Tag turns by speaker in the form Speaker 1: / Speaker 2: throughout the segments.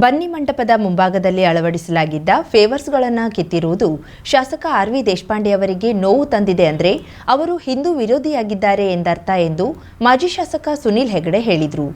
Speaker 1: ಬನ್ನಿ ಮಂಟಪದ ಮುಂಭಾಗದಲ್ಲಿ ಅಳವಡಿಸಲಾಗಿದ್ದ ಫೇವರ್ಸ್ಗಳನ್ನು ಕಿತ್ತಿರುವುದು ಶಾಸಕ ಆರ್ ವಿ ದೇಶಪಾಂಡೆ ಅವರಿಗೆ ನೋವು ತಂದಿದೆ ಅಂದರೆ ಅವರು ಹಿಂದೂ ವಿರೋಧಿಯಾಗಿದ್ದಾರೆ ಎಂದರ್ಥ ಎಂದು ಮಾಜಿ ಶಾಸಕ ಸುನಿಲ್ ಹೆಗಡೆ ಹೇಳಿದರು.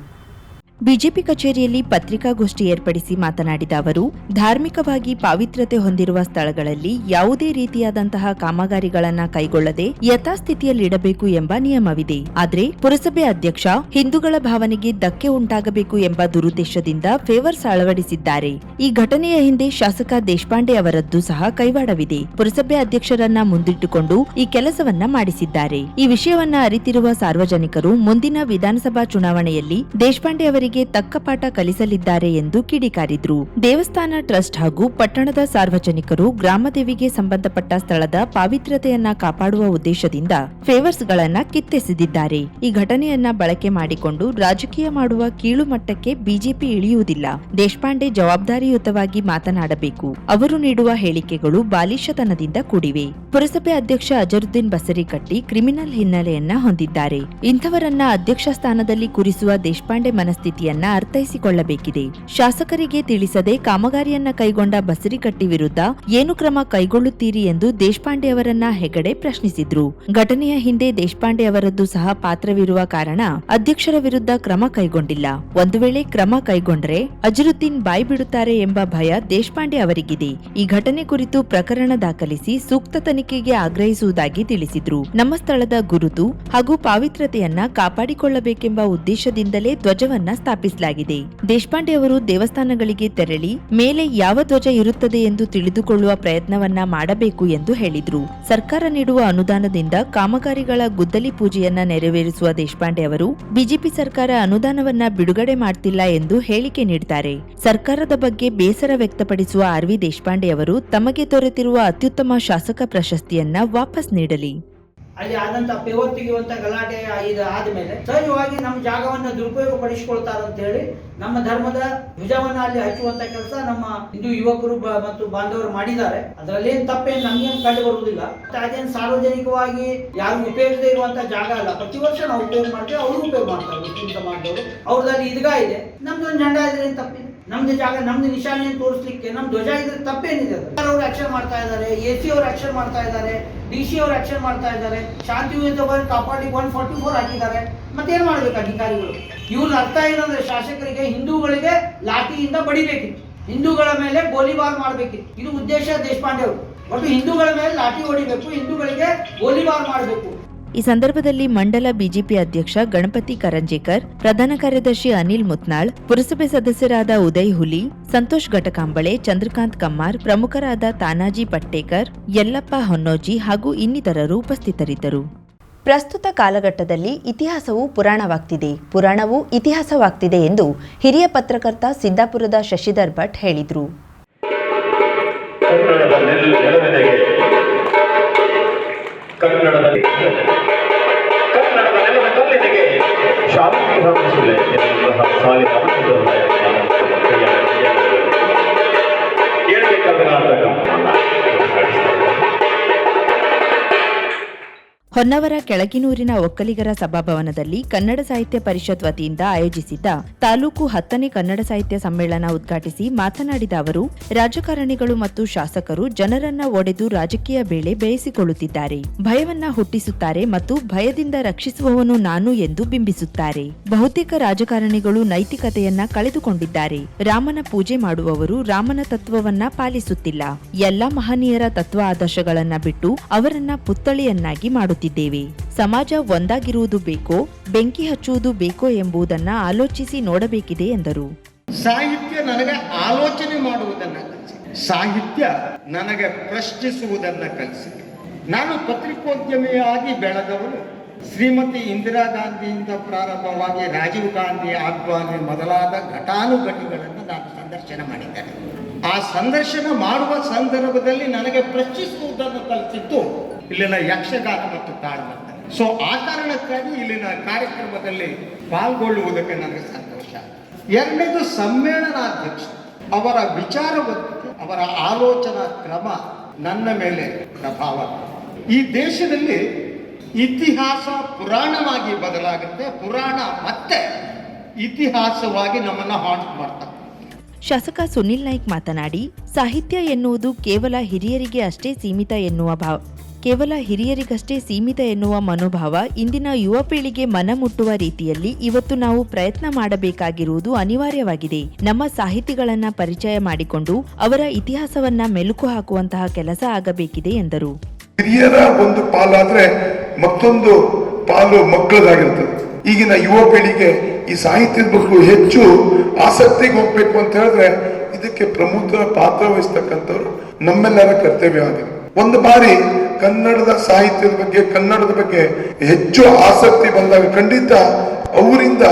Speaker 1: ಬಿಜೆಪಿ ಕಚೇರಿಯಲ್ಲಿ ಪತ್ರಿಕಾಗೋಷ್ಠಿ ಏರ್ಪಡಿಸಿ ಮಾತನಾಡಿದ ಅವರು, ಧಾರ್ಮಿಕವಾಗಿ ಪಾವಿತ್ರ್ಯತೆ ಹೊಂದಿರುವ ಸ್ಥಳಗಳಲ್ಲಿ ಯಾವುದೇ ರೀತಿಯಾದಂತಹ ಕಾಮಗಾರಿಗಳನ್ನು ಕೈಗೊಳ್ಳದೆ ಯಥಾಸ್ಥಿತಿಯಲ್ಲಿಡಬೇಕು ಎಂಬ ನಿಯಮವಿದೆ. ಆದರೆ ಪುರಸಭೆ ಅಧ್ಯಕ್ಷ ಹಿಂದೂಗಳ ಭಾವನೆಗೆ ಧಕ್ಕೆ ಉಂಟಾಗಬೇಕು ಎಂಬ ದುರುದ್ದೇಶದಿಂದ ಫೇವರ್ಸ್ ಅಳವಡಿಸಿದ್ದಾರೆ. ಈ ಘಟನೆಯ ಹಿಂದೆ ಶಾಸಕ ದೇಶಪಾಂಡೆ ಅವರದ್ದು ಸಹ ಕೈವಾಡವಿದೆ. ಪುರಸಭೆ ಅಧ್ಯಕ್ಷರನ್ನ ಮುಂದಿಟ್ಟುಕೊಂಡು ಈ ಕೆಲಸವನ್ನ ಮಾಡಿಸಿದ್ದಾರೆ. ಈ ವಿಷಯವನ್ನ ಅರಿತಿರುವ ಸಾರ್ವಜನಿಕರು ಮುಂದಿನ ವಿಧಾನಸಭಾ ಚುನಾವಣೆಯಲ್ಲಿ ದೇಶಪಾಂಡೆ ಅವರಿಗೆ ತಕ್ಕ ಪಾಠ ಕಲಿಸಲಿದ್ದಾರೆ ಎಂದು ಕಿಡಿಕಾರಿದ್ರು. ದೇವಸ್ಥಾನ ಟ್ರಸ್ಟ್ ಹಾಗೂ ಪಟ್ಟಣದ ಸಾರ್ವಜನಿಕರು ಗ್ರಾಮದೇವಿಗೆ ಸಂಬಂಧಪಟ್ಟ ಸ್ಥಳದ ಪಾವಿತ್ರ್ಯತೆಯನ್ನ ಕಾಪಾಡುವ ಉದ್ದೇಶದಿಂದ ಫೇವರ್ಸ್ ಗಳನ್ನ ಕಿತ್ತೆಸೆದಿದ್ದಾರೆ. ಈ ಘಟನೆಯನ್ನ ಬಳಕೆ ಮಾಡಿಕೊಂಡು ರಾಜಕೀಯ ಮಾಡುವ ಕೀಳು ಮಟ್ಟಕ್ಕೆ ಬಿಜೆಪಿ ಇಳಿಯುವುದಿಲ್ಲ. ದೇಶಪಾಂಡೆ ಜವಾಬ್ದಾರಿಯುತವಾಗಿ ಮಾತನಾಡಬೇಕು. ಅವರು ನೀಡುವ ಹೇಳಿಕೆಗಳು ಬಾಲಿಶತನದಿಂದ ಕೂಡಿವೆ. ಪುರಸಭೆ ಅಧ್ಯಕ್ಷ ಅಜರುದ್ದೀನ್ ಬಸರಿಕಟ್ಟಿ ಕ್ರಿಮಿನಲ್ ಹಿನ್ನೆಲೆಯನ್ನ ಹೊಂದಿದ್ದಾರೆ. ಇಂಥವರನ್ನ ಅಧ್ಯಕ್ಷ ಸ್ಥಾನದಲ್ಲಿ ಕುರಿಸುವ ದೇಶಪಾಂಡೆ ಮನಸ್ಥಿತಿಯನ್ನ ಅರ್ಥೈಸಿಕೊಳ್ಳಬೇಕಿದೆ. ಶಾಸಕರಿಗೆ ತಿಳಿಸದೆ ಕಾಮಗಾರಿಯನ್ನ ಕೈಗೊಂಡ ಬಸರಿಕಟ್ಟಿ ವಿರುದ್ಧ ಏನು ಕ್ರಮ ಕೈಗೊಳ್ಳುತ್ತೀರಿ ಎಂದು ದೇಶಪಾಂಡೆ ಅವರನ್ನ ಹೆಗಡೆ ಪ್ರಶ್ನಿಸಿದ್ರು. ಘಟನೆಯ ಹಿಂದೆ ದೇಶಪಾಂಡೆ ಅವರದ್ದು ಸಹ ಪಾತ್ರವಿರುವ ಕಾರಣ ಅಧ್ಯಕ್ಷರ ವಿರುದ್ಧ ಕ್ರಮ ಕೈಗೊಂಡಿಲ್ಲ. ಒಂದು ವೇಳೆ ಕ್ರಮ ಕೈಗೊಂಡ್ರೆ ಅಜರುದ್ದೀನ್ ಬಾಯ್ ಬಿಡುತ್ತಾರೆ ಎಂಬ ಭಯ ದೇಶಪಾಂಡೆ ಅವರಿಗಿದೆ. ಈ ಘಟನೆ ಕುರಿತು ಪ್ರಕರಣ ದಾಖಲಿಸಿ ಸೂಕ್ತ ತನಿಖೆಗೆ ಆಗ್ರಹಿಸುವುದಾಗಿ ತಿಳಿಸಿದ್ರು. ನಮ್ಮ ಸ್ಥಳದ ಗುರುತು ಹಾಗೂ ಪಾವಿತ್ರ್ಯತೆಯನ್ನ ಕಾಪಾಡಿಕೊಳ್ಳಬೇಕೆಂಬ ಉದ್ದೇಶದಿಂದಲೇ ಧ್ವಜವನ್ನ ಸ್ಥಾಪಿಸಲಾಗಿದೆ. ದೇಶಪಾಂಡೆ ಅವರು ದೇವಸ್ಥಾನಗಳಿಗೆ ತೆರಳಿ, ಮೇಲೆ ಯಾವ ಧ್ವಜ ಇರುತ್ತದೆ ಎಂದು ತಿಳಿದುಕೊಳ್ಳುವ ಪ್ರಯತ್ನವನ್ನ ಮಾಡಬೇಕು ಎಂದು ಹೇಳಿದ್ರು. ಸರ್ಕಾರ ನೀಡುವ ಅನುದಾನದಿಂದ ಕಾಮಗಾರಿಗಳ ಗುದ್ದಲಿ ಪೂಜೆಯನ್ನ ನೆರವೇರಿಸುವ ದೇಶಪಾಂಡೆ ಅವರು, ಬಿಜೆಪಿ ಸರ್ಕಾರ ಅನುದಾನವನ್ನ ಬಿಡುಗಡೆ ಮಾಡ್ತಿಲ್ಲ ಎಂದು ಹೇಳಿಕೆ ನೀಡುತ್ತಾರೆ ಸರ್ಕಾರದ ಬಗ್ಗೆ ಬೇಸರ ವ್ಯಕ್ತಪಡಿಸುವ ಆರ್ವಿ ದೇಶಪಾಂಡೆ ಅವರು ತಮಗೆ ದೊರೆತಿರುವ ಅತ್ಯುತ್ತಮ ಶಾಸಕ ಪ್ರಶಸ್ತಿಯನ್ನ ವಾಪಸ್ ನೀಡಲಿ.
Speaker 2: ಅಲ್ಲಿ ಆದಂತ ಪೇವರ್ ತೆಗೆಯುವಂತ ಗಲಾಟೆ ಇದು ಆದ್ಮೇಲೆ ಸಹಜವಾಗಿ ನಮ್ಮ ಜಾಗವನ್ನು ದುರುಪಯೋಗ ಪಡಿಸಿಕೊಳ್ತಾರ ಅಂತ ಹೇಳಿ ನಮ್ಮ ಧರ್ಮದ ಧ್ವಜವನ್ನ ಅಲ್ಲಿ ಹಚ್ಚುವಂತ ಕೆಲಸ ನಮ್ಮ ಹಿಂದೂ ಯುವಕರು ಮತ್ತು ಬಾಂಧವರು ಮಾಡಿದ್ದಾರೆ. ಅದರಲ್ಲಿ ಏನು ತಪ್ಪೇನು ನಮ್ಗೇನು ಕಂಡು ಬರುವುದಿಲ್ಲ. ಅದೇನು ಸಾರ್ವಜನಿಕವಾಗಿ ಯಾರು ಉಪಯೋಗದೇ ಇರುವಂತ ಜಾಗ ಅಲ್ಲ. ಪ್ರತಿ ವರ್ಷ ನಾವು ಉಪಯೋಗ ಮಾಡ್ತೇವೆ, ಅವರು ಉಪಯೋಗ ಮಾಡ್ತಾರೆ. ಅವ್ರದ್ದು ಅವ್ರದಲ್ಲಿ ಇದೆ. ನಮ್ದು ಒಂದು ಜಂಡ ಇದ್ರೆ ಏನ್ ತಪ್ಪಿದೆ ನಮ್ದು ಜಾಗ, ನಮ್ದು ನಿಶಾನೆ ತೋರಿಸ್ಲಿಕ್ಕೆ ನಮ್ ಧ್ವಜ ಇದ್ರೆ ತಪ್ಪೇನಿದೆ ಅವರು ಆಕ್ಷನ್ ಮಾಡ್ತಾ ಇದ್ದಾರೆ? ಎ ಸಿ ಅವರು ಆಕ್ಷನ್ ಮಾಡ್ತಾ ಇದ್ದಾರೆ ಡಿ ಸಿ ಅವರು ಆಕ್ಷನ್ ಮಾಡ್ತಾ ಇದ್ದಾರೆ ಶಾಂತಿಯುತವಾಗಿ ಕಾಪಾಡಿ ಒನ್ ಫಾರ್ಟಿ ಫೋರ್ ಹಾಕಿದ್ದಾರೆ. ಮತ್ತೇನ್ ಮಾಡ್ಬೇಕು ಅಧಿಕಾರಿಗಳು? ಇವ್ರ ಅರ್ಥ ಏನಂದ್ರೆ ಶಾಸಕರಿಗೆ ಹಿಂದೂಗಳಿಗೆ ಲಾಠಿಯಿಂದ ಬಡಿಬೇಕಿತ್ತು. ಹಿಂದೂಗಳ ಮೇಲೆ ಗೋಲಿಬಾರ್ ಮಾಡ್ಬೇಕಿತ್ತು. ಇದು ಉದ್ದೇಶ ದೇಶಪಾಂಡೆ ಅವರು. ಒಟ್ಟು ಹಿಂದೂಗಳ ಮೇಲೆ ಲಾಠಿ ಹೊಡಿಬೇಕು, ಹಿಂದೂಗಳಿಗೆ ಗೋಲಿಬಾರ್ ಮಾಡಬೇಕು.
Speaker 1: ಈ ಸಂದರ್ಭದಲ್ಲಿ ಮಂಡಲ ಬಿಜೆಪಿ ಅಧ್ಯಕ್ಷ ಗಣಪತಿ ಕರಂಜೇಕರ್, ಪ್ರಧಾನ ಕಾರ್ಯದರ್ಶಿ ಅನಿಲ್ ಮುತ್ನಾಳ್, ಪುರಸಭೆ ಸದಸ್ಯರಾದ ಉದಯ್ ಹುಲಿ, ಸಂತೋಷ್ ಘಟಕಾಂಬಳೆ, ಚಂದ್ರಕಾಂತ್ ಕಮ್ಮಾರ್, ಪ್ರಮುಖರಾದ ತಾನಾಜಿ ಪಟ್ಟೇಕರ್, ಯಲ್ಲಪ್ಪ ಹೊನ್ನೋಜಿ ಹಾಗೂ ಇನ್ನಿತರರು ಉಪಸ್ಥಿತರಿದ್ದರು. ಪ್ರಸ್ತುತ ಕಾಲಘಟ್ಟದಲ್ಲಿ ಇತಿಹಾಸವು ಪುರಾಣವಾಗ್ತಿದೆ. ಪುರಾಣವು ಇತಿಹಾಸವಾಗ್ತಿದೆ ಎಂದು ಹಿರಿಯ ಪತ್ರಕರ್ತ ಸಿದ್ದಾಪುರದ ಶಶಿಧರ್ ಭಟ್ ಹೇಳಿದರು.
Speaker 3: ಕನ್ನಡದ ನೆಲ ನೆಲವಿದೆಗೆ ಕನ್ನಡದ ನೆಲದ ಕಲ್ಲಿನೆಗೆ ಶಾಂತಿ ಹಬ್ಬಿಸಲೆ ಸಾಲಿನ
Speaker 1: ಹೊನ್ನವರ ಕೆಳಗಿನೂರಿನ ಒಕ್ಕಲಿಗರ ಸಭಾಭವನದಲ್ಲಿ ಕನ್ನಡ ಸಾಹಿತ್ಯ ಪರಿಷತ್ ವತಿಯಿಂದ ಆಯೋಜಿಸಿದ್ದ ತಾಲೂಕು ಹತ್ತನೇ ಕನ್ನಡ ಸಾಹಿತ್ಯ ಸಮ್ಮೇಳನ ಉದ್ಘಾಟಿಸಿ ಮಾತನಾಡಿದ ಅವರು, ರಾಜಕಾರಣಿಗಳು ಮತ್ತು ಶಾಸಕರು ಜನರನ್ನ ಒಡೆದು ರಾಜಕೀಯ ಬೇಳೆ ಬೇಯಿಸಿಕೊಳ್ಳುತ್ತಿದ್ದಾರೆ. ಭಯವನ್ನ ಹುಟ್ಟಿಸುತ್ತಾರೆ ಮತ್ತು ಭಯದಿಂದ ರಕ್ಷಿಸುವವನು ನಾನು ಎಂದು ಬಿಂಬಿಸುತ್ತಾರೆ. ಬಹುತೇಕ ರಾಜಕಾರಣಿಗಳು ನೈತಿಕತೆಯನ್ನ ಕಳೆದುಕೊಂಡಿದ್ದಾರೆ. ರಾಮನ ಪೂಜೆ ಮಾಡುವವರು ರಾಮನ ತತ್ವವನ್ನ ಪಾಲಿಸುತ್ತಿಲ್ಲ. ಎಲ್ಲ ಮಹನೀಯರ ತತ್ವ ಆದರ್ಶಗಳನ್ನ ಬಿಟ್ಟು ಅವರನ್ನ ಪುತ್ಥಳಿಯನ್ನಾಗಿ ಮಾಡುತ್ತಿದ್ದೇವೆ ಸಮಾಜ ಒಂದಾಗಿರುವುದು ಬೇಕೋ, ಬೆಂಕಿ ಹಚ್ಚುವುದು ಬೇಕೋ ಎಂಬುದನ್ನ ಆಲೋಚಿಸಿ ನೋಡಬೇಕಿದೆ ಎಂದರು.
Speaker 4: ಸಾಹಿತ್ಯ ನನಗೆ ಆಲೋಚನೆ ಮಾಡುವುದನ್ನು ಕಲಿಸಿದೆ. ಸಾಹಿತ್ಯ ನನಗೆ ಪ್ರಶ್ನಿಸುವುದನ್ನು ಕಲಿಸಿದೆ. ನಾನು ಪತ್ರಿಕೋದ್ಯಮಿಯಾಗಿ ಬೆಳೆದವರು ಶ್ರೀಮತಿ ಇಂದಿರಾ ಗಾಂಧಿಯಿಂದ ಪ್ರಾರಂಭವಾಗಿ ರಾಜೀವ್ ಗಾಂಧಿ ಆಡ್ವಾನಿ ಮೊದಲಾದ ಘಟಾನುಘಟಿಗಳನ್ನು ನಾನು ಸಂದರ್ಶನ ಮಾಡಿದ್ದೇನೆ. ಆ ಸಂದರ್ಶನ ಮಾಡುವ ಸಂದರ್ಭದಲ್ಲಿ ನನಗೆ ಪ್ರಶ್ನಿಸುವುದನ್ನು ಕಲಿಸಿದ್ದು ಇಲ್ಲಿನ ಯಕ್ಷಗಾನ ಮತ್ತು ತಾಳ್ಮೆ ಸೊ ಆ ಕಾರಣಕ್ಕಾಗಿ ಇಲ್ಲಿನ ಕಾರ್ಯಕ್ರಮದಲ್ಲಿ ಪಾಲ್ಗೊಳ್ಳುವುದಕ್ಕೆ ನನಗೆ ಸಂತೋಷ. ಎರಡನೇದು ಸಮ್ಮೇಳನಾಧ್ಯಕ್ಷ. ಅವರ ವಿಚಾರವತ್ತು ಅವರ ಆಲೋಚನಾ ಕ್ರಮ ನನ್ನ ಮೇಲೆ ಪ್ರಭಾವ ಈ ದೇಶದಲ್ಲಿ ಇತಿಹಾಸ ಪುರಾಣವಾಗಿ ಬದಲಾಗುತ್ತೆ. ಪುರಾಣ ಮತ್ತೆ ಇತಿಹಾಸವಾಗಿ ನಮ್ಮನ್ನ ಹಾಂಟ್ ಮಾಡ್ತಾರೆ
Speaker 1: ಶಾಸಕ ಸುನಿಲ್ ನಾಯ್ಕ್ ಮಾತನಾಡಿ, ಸಾಹಿತ್ಯ ಎನ್ನುವುದು ಕೇವಲ ಹಿರಿಯರಿಗೆ ಅಷ್ಟೇ ಸೀಮಿತ ಎನ್ನುವ ಭಾವ ಕೇವಲ ಹಿರಿಯರಿಗಷ್ಟೇ ಸೀಮಿತ ಎನ್ನುವ ಮನೋಭಾವ ಇಂದಿನ ಯುವ ಪೀಳಿಗೆ ಮನ ಮುಟ್ಟುವ ರೀತಿಯಲ್ಲಿ ಇವತ್ತು ನಾವು ಪ್ರಯತ್ನ ಮಾಡಬೇಕಾಗಿರುವುದು ಅನಿವಾರ್ಯವಾಗಿದೆ. ನಮ್ಮ ಸಾಹಿತಿಗಳನ್ನ ಪರಿಚಯ ಮಾಡಿಕೊಂಡು ಅವರ ಇತಿಹಾಸವನ್ನ ಮೆಲುಕು ಹಾಕುವಂತಹ ಕೆಲಸ ಆಗಬೇಕಿದೆ ಎಂದರು.
Speaker 5: ಹಿರಿಯರ ಒಂದು ಪಾಲಾದ್ರೆ ಮತ್ತೊಂದು ಪಾಲು ಮಕ್ಕಳದಾಗಿರ್ತದೆ ಈಗಿನ ಯುವ ಪೀಳಿಗೆ ಈ ಸಾಹಿತ್ಯದ ಬಗ್ಗೆ ಹೆಚ್ಚು ಆಸಕ್ತಿಗೆ ಹೋಗ್ಬೇಕು ಅಂತ ಹೇಳಿದ್ರೆ ಇದಕ್ಕೆ ಪ್ರಮುಖ ಪಾತ್ರ ವಹಿಸ್ತಕ್ಕಂಥವ್ರು ನಮ್ಮೆಲ್ಲರ ಕರ್ತವ್ಯ ಆಗಿದೆ. ಒಂದು ಬಾರಿ ಕನ್ನಡದ ಸಾಹಿತ್ಯದ ಬಗ್ಗೆ, ಕನ್ನಡದ ಬಗ್ಗೆ ಹೆಚ್ಚು ಆಸಕ್ತಿ ಬಂದಾಗ ಖಂಡಿತ ಅವರಿಂದ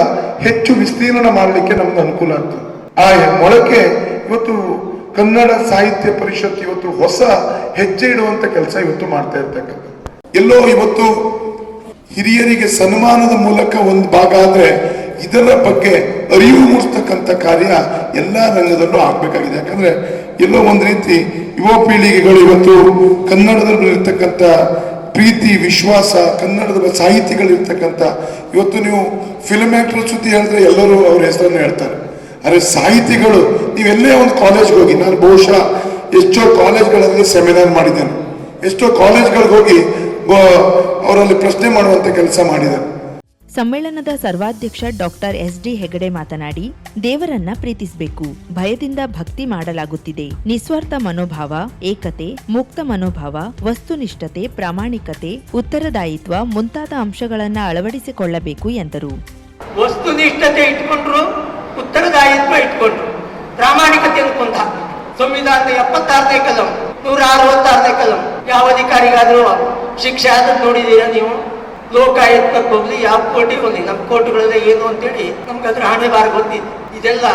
Speaker 5: ಹೆಚ್ಚು ವಿಸ್ತೀರ್ಣ ಮಾಡಲಿಕ್ಕೆ ನಮ್ದು ಅನುಕೂಲ ಆಗ್ತದೆ. ಆ ಮೊಳಕೆ ಇವತ್ತು ಕನ್ನಡ ಸಾಹಿತ್ಯ ಪರಿಷತ್ ಇವತ್ತು ಹೊಸ ಹೆಜ್ಜೆ ಇಡುವಂತ ಕೆಲಸ ಇವತ್ತು ಮಾಡ್ತಾ ಇರ್ತಕ್ಕಂಥ ಎಲ್ಲೋ ಇವತ್ತು ಹಿರಿಯರಿಗೆ ಸನ್ಮಾನದ ಮೂಲಕ ಒಂದು ಭಾಗ ಆದ್ರೆ ಇದರ ಬಗ್ಗೆ ಅರಿವು ಮೂಡಿಸ್ತಕ್ಕಂಥ ಕಾರ್ಯ ಎಲ್ಲ ರಂಗದಲ್ಲೂ ಆಗ್ಬೇಕಾಗಿದೆ. ಯಾಕಂದ್ರೆ ಎಲ್ಲೋ ಒಂದು ರೀತಿ ಯುವ ಪೀಳಿಗೆಗಳು ಇವತ್ತು ಕನ್ನಡದಲ್ಲಿ ಇರ್ತಕ್ಕಂಥ ಪ್ರೀತಿ, ವಿಶ್ವಾಸ, ಕನ್ನಡದ ಸಾಹಿತಿಗಳಿರ್ತಕ್ಕಂಥ ಇವತ್ತು ನೀವು ಫಿಲ್ಮ್ ಆಕ್ಟರ್ ಸುದ್ದಿ ಹೇಳಿದ್ರೆ ಎಲ್ಲರೂ ಅವ್ರ ಹೆಸರನ್ನು ಹೇಳ್ತಾರೆ. ಅರೆ ಸಾಹಿತಿಗಳು ನೀವೆಲ್ಲೇ ಒಂದು ಕಾಲೇಜ್ಗೆ ಹೋಗಿ, ನಾನು ಬಹುಶಃ ಎಷ್ಟೋ ಕಾಲೇಜ್ಗಳಲ್ಲಿ ಸೆಮಿನಾರ್ ಮಾಡಿದ್ದೇನೆ. ಎಷ್ಟೋ ಕಾಲೇಜ್ಗಳಿಗೆ ಹೋಗಿ ಅವರಲ್ಲಿ ಪ್ರಶ್ನೆ ಮಾಡುವಂಥ ಕೆಲಸ ಮಾಡಿದ್ದೇನೆ.
Speaker 1: ಸಮ್ಮೇಳನದ ಸರ್ವಾಧ್ಯಕ್ಷ ಡಾಕ್ಟರ್ ಎಸ್ ಡಿ ಹೆಗಡೆ ಮಾತನಾಡಿ, ದೇವರನ್ನ ಪ್ರೀತಿಸಬೇಕು, ಭಯದಿಂದ ಭಕ್ತಿ ಮಾಡಲಾಗುತ್ತಿದೆ. ನಿಸ್ವಾರ್ಥ ಮನೋಭಾವ, ಏಕತೆ, ಮುಕ್ತ ಮನೋಭಾವ, ವಸ್ತುನಿಷ್ಠತೆ, ಪ್ರಾಮಾಣಿಕತೆ, ಉತ್ತರದಾಯಿತ್ವ ಮುಂತಾದ ಅಂಶಗಳನ್ನ ಅಳವಡಿಸಿಕೊಳ್ಳಬೇಕು ಎಂದರು.
Speaker 6: ವಸ್ತುನಿಷ್ಠತೆ ಇಟ್ಕೊಂಡ್ರು, ಉತ್ತರದಾಯಿತ್ವ ಇಟ್ಕೊಂಡ್ರು, ಪ್ರಾಮಾಣಿಕತೆ ಅನ್ಕೊಂಡ ಸಂವಿಧಾನದ ಎಪ್ಪತ್ತಾರನೇ ಕಲಂ, ನೂರ ಅರವತ್ತಾರನೇ ಕಲಂ. ಯಾವ ಅಧಿಕಾರಿಗಾದ್ರೂ ಶಿಕ್ಷೆ ಆದದ್ದು ನೋಡಿದೀರಾ ನೀವು? ಲೋಕಾಯುಕ್ತಕ್ಕೆ ಹೋಗ್ಲಿ ಯಾವ ಕೋರ್ಟಿಗೆ ಹೋಗ್ಲಿ ನಮ್ಮ ಕೋರ್ಟ್ಗಳಲ್ಲಿ ಏನು ಅಂತೇಳಿ ನಮ್ಗೆ ಅದ್ರ ಹಣೆ ಬಾರ ಗೊತ್ತಿದೆ ಇದೆಲ್ಲ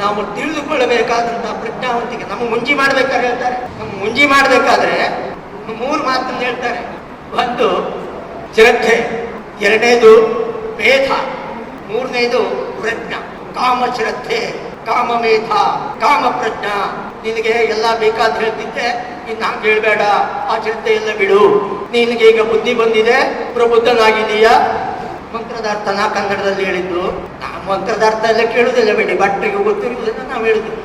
Speaker 6: ನಾವು ತಿಳಿದುಕೊಳ್ಳಬೇಕಾದಂತ ಪ್ರಜ್ಞಾವಂತಿಕೆ. ನಮ್ಮ ಮುಂಜಿ ಮಾಡ್ಬೇಕಾದ್ರೆ ಹೇಳ್ತಾರೆ. ನಮ್ಮ ಮುಂಜಿ ಮಾಡ್ಬೇಕಾದ್ರೆ ಮೂರು ಮಾತನ್ನು ಹೇಳ್ತಾರೆ. ಒಂದು ಶ್ರದ್ಧೆ, ಎರಡನೇದು ಮೇಧ, ಮೂರನೇದು ಪ್ರಜ್ಞ. ಕಾಮ ಶ್ರದ್ಧೆ, ಕಾಮ ಮೇಧ, ಕಾಮ ಪ್ರಜ್ಞಾ. ನಿನಗೆ ಎಲ್ಲ ಬೇಕಾದ್ರೆ ಹೇಳ್ತಿದ್ದೆ. ಇನ್ನು ಹಂಗೆ ಹೇಳ್ಬೇಡ, ಆ ಚಿಂತೆಯನ್ನು ಬಿಡು. ನಿನಗೆ ಈಗ ಬುದ್ಧಿ ಬಂದಿದೆ ಪ್ರಬುದ್ಧನಾಗಿದೀಯಾ ಮಂತ್ರದ ಅರ್ಥ ನಾ ಕನ್ನಡದಲ್ಲಿ ಹೇಳಿದ್ರು ನಾ ಮಂತ್ರದ ಅರ್ಥ ಎಲ್ಲ ಕೇಳುದಿಲ್ಲ ಬಿಡಿ ಭಟ್ರಿಗೆ ಗೊತ್ತಿರುವುದನ್ನ ನಾವು ಹೇಳಿದ್ವಿ.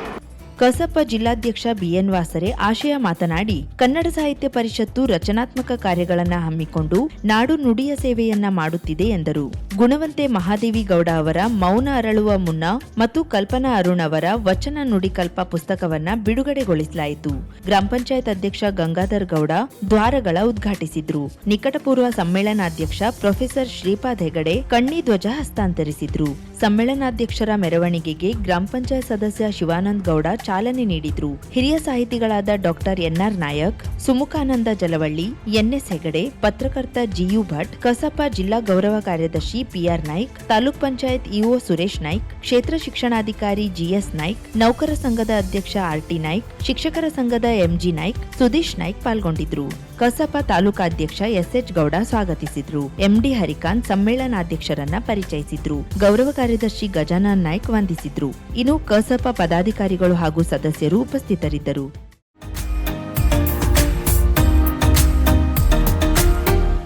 Speaker 1: ಕಸಪ ಜಿಲ್ಲಾಧ್ಯಕ್ಷ ಬಿಎನ್ ವಾಸರೆ ಆಶಯ ಮಾತನಾಡಿ, ಕನ್ನಡ ಸಾಹಿತ್ಯ ಪರಿಷತ್ತು ರಚನಾತ್ಮಕ ಕಾರ್ಯಗಳನ್ನು ಹಮ್ಮಿಕೊಂಡು ನಾಡು ನುಡಿಯ ಸೇವೆಯನ್ನ ಮಾಡುತ್ತಿದೆ ಎಂದರು. ಗುಣವಂತೆ ಮಹಾದೇವಿ ಗೌಡ ಅವರ ಮೌನ ಅರಳುವ ಮುನ್ನ ಮತ್ತು ಕಲ್ಪನಾ ಅರುಣ್ ಅವರ ವಚನ ನುಡಿಕಲ್ಪ ಪುಸ್ತಕವನ್ನ ಬಿಡುಗಡೆಗೊಳಿಸಲಾಯಿತು. ಗ್ರಾಮ ಪಂಚಾಯತ್ ಅಧ್ಯಕ್ಷ ಗಂಗಾಧರ್ ಗೌಡ ದ್ವಾರಗಳ ಉದ್ಘಾಟಿಸಿದ್ರು. ನಿಕಟಪೂರ್ವ ಸಮ್ಮೇಳನಾಧ್ಯಕ್ಷ ಪ್ರೊಫೆಸರ್ ಶ್ರೀಪಾದ್ ಹೆಗಡೆ ಕಣ್ಣಿ ಧ್ವಜ ಹಸ್ತಾಂತರಿಸಿದ್ರು. ಸಮ್ಮೇಳನಾಧ್ಯಕ್ಷರ ಮೆರವಣಿಗೆಗೆ ಗ್ರಾಮ ಪಂಚಾಯತ್ ಸದಸ್ಯ ಶಿವಾನಂದ್ ಗೌಡ ಚಾಲನೆ ನೀಡಿದ್ರು. ಹಿರಿಯ ಸಾಹಿತಿಗಳಾದ doctor NR Nayak, Sumukhananda Jalavalli, NS Hegde, ಪತ್ರಕರ್ತ ಜಿಯು ಭಟ್, ಕಸಪ ಜಿಲ್ಲಾ ಗೌರವ ಕಾರ್ಯದರ್ಶಿ ಪಿಆರ್ ನಾಯ್ಕ್, ತಾಲೂಕ್ ಪಂಚಾಯತ್ ಇಒ ಸುರೇಶ್ ನಾಯ್ಕ್, ಕ್ಷೇತ್ರ ಶಿಕ್ಷಣಾಧಿಕಾರಿ ಜಿಎಸ್ ನಾಯ್ಕ್, ನೌಕರ ಸಂಘದ ಅಧ್ಯಕ್ಷ ಆರ್ಟಿ ನಾಯ್ಕ್, ಶಿಕ್ಷಕರ ಸಂಘದ ಎಂಜಿ ನಾಯ್ಕ್, ಸುದೀಶ್ ನಾಯ್ಕ್ ಪಾಲ್ಗೊಂಡಿದ್ರು. ಕಸಪ ತಾಲೂಕಾಧ್ಯಕ್ಷ ಎಸ್ಎಚ್ ಗೌಡ ಸ್ವಾಗತಿಸಿದ್ರು. ಎಂಡಿ ಹರಿಕಾಂತ್ ಸಮ್ಮೇಳನಾಧ್ಯಕ್ಷರನ್ನ ಪರಿಚಯಿಸಿದ್ರು. ಗೌರವ ಕಾರ್ಯದರ್ಶಿ ಗಜಾನನ್ ನಾಯ್ಕ್ ವಂದಿಸಿದ್ರು. ಇನ್ನು ಕಸಪ ಪದಾಧಿಕಾರಿಗಳು ಹಾಗೂ ಸದಸ್ಯರು ಉಪಸ್ಥಿತರಿದ್ದರು.